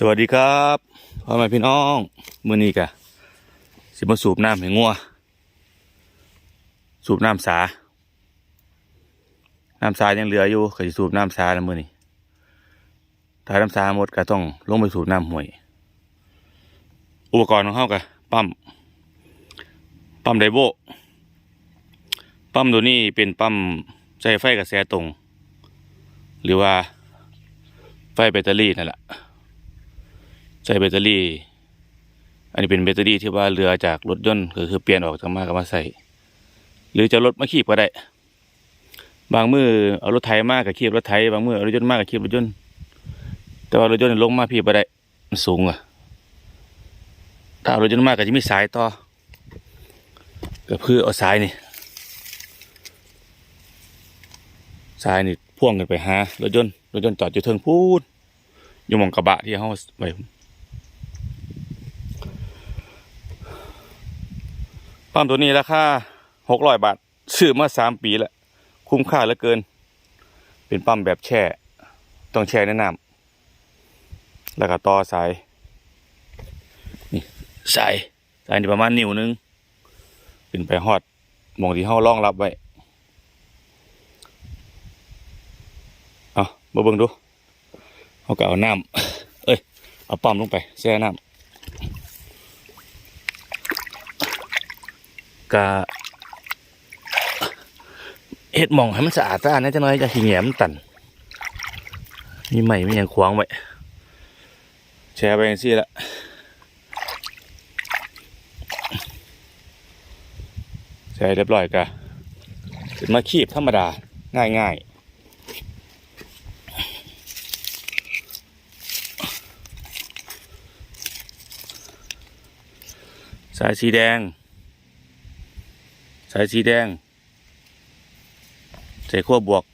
สวัสดีครับพ่อแม่พี่น้องมื้อนี้กะสิมาสูบน้ำให้งัว สูบน้ำสา น้ำสายังเหลืออยู่ก็สิสูบน้ำสาแล้วมื้อนี้ถ้าน้ำสาหมดก็ต้องลงไปสูบน้ำห้วย อุปกรณ์ของเฮากะปั๊ม ปั๊มไดโบปั๊มตัวนี้เป็นปั๊มใช้ไฟกระแสตรง หรือว่าไฟแบตเตอรี่นั่นแหละ ใช้แบตเตอรี่ อันนี้เป็นแบตเตอรี่ที่ว่าเรือจากรถยนต์ก็คือเปลี่ยนออกจากมากมาใส่ หรือจะรถมาขีบก็ได้ บางมือเอารถไถมากกับขีบรถไถบางมือเอารถยนต์มากกับขีบรถยนต์ แต่ว่ารถยนต์ลงมาพี่บ่ได้มันสูงอะถ้าเอารถยนต์มากก็จะมีสายต่อก็คือเอาสายนี่สายนี่พ่วงกันไปหารถยนต์รถยนต์จอดอยู่เทิงพูดอยู่มองกระบะที่เขาไว้ ปั๊มตัวนี้ราคาหกร้อยบาท ซื้อมาสามปีแล้ว คุ้มค่าเหลือเกิน เป็นปั๊มแบบแช่ ต้องแช่ในน้ำแล้วก็ต่อสาย นี่สาย สายนี่ประมาณนิ้วหนึงเป็นไปฮอดมองที่เขารองรับไว้เอามาเบิ่งดูเขาก็เอาน้ำเอ้ย เอาปั๊มลงไปแช่น้ำ กะเฮ็ดหมองให้มันสะอาดสะอาดนะจังน้อยจะขี้เหงียมตันมีใหม่ไมีอย่างขวางไว้แชร์ไปอย่างซี่ละแชร์เรียบร้อยกะเป็นมาคีบธรรมดาง่ายๆสายสีแดง สายสีแดง ใส่ขั้วบวก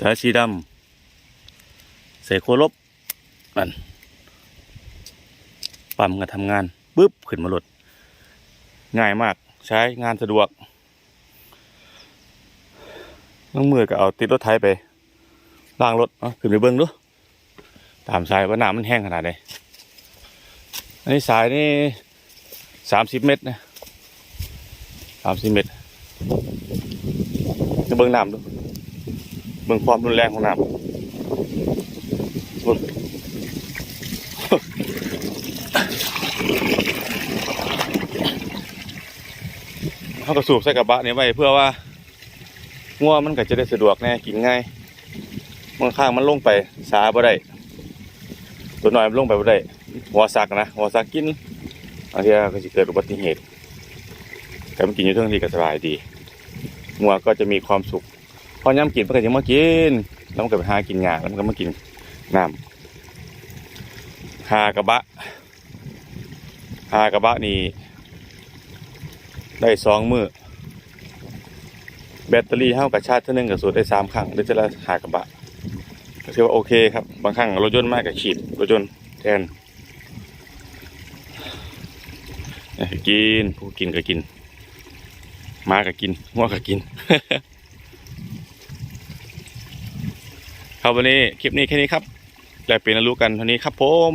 สายสีดำ ใส่ขั้วลบนั่นปั๊มกันทำงานปุ๊บขึ้นมาหลด ง่ายมากใช้งานสะดวกน้องมือก็เอาติดรถไถไปล่างรถขึ้นไปเบิ้งดูตามสายว่าน้ำมันแห้งขนาดไหนอันนี้สายนี่สามสิบเมตรนะ สามสิบเมตรจะเบิ่งน้ำดูเบิ่งความรุนแรงของน้ำเบิ่งเขาก็สูบใส่กระบะเนี้ไว้เพื่อว่างัวมันก็จะได้สะดวกแน่กินง่ายบางข้างมันลงไปสาบ่ได้ตัวน้อยมันลงไปบ่ได้หัวซักนะหัวซักกินบางทีก็จะเกิดอุบัติเหตุ แต่มันกินอยู่เท่าที่ก็สบายดีงัวก็จะมีความสุขพอย่ำกินมันก็จะมากิน แล้วมันก็ไปหากินหญ้าแล้วมันก็มากินน้ำหากระบะหากระบะนี่ได้สองมือแบตเตอรี่เท่ากับชาร์จเท่านึงกับสูดได้สามครั้งได้จะละหากระบะก็ถือว่าโอเคครับ บางครั้งรถยนต์มากกับขีดรถยนต์แทนกินผู้กินก็กิน มาก็กินง่วก็กิน ครับวันนี้คลิปนี้แค่นี้ครับแล้วเป็นรู้กันเท่านี้ครับผม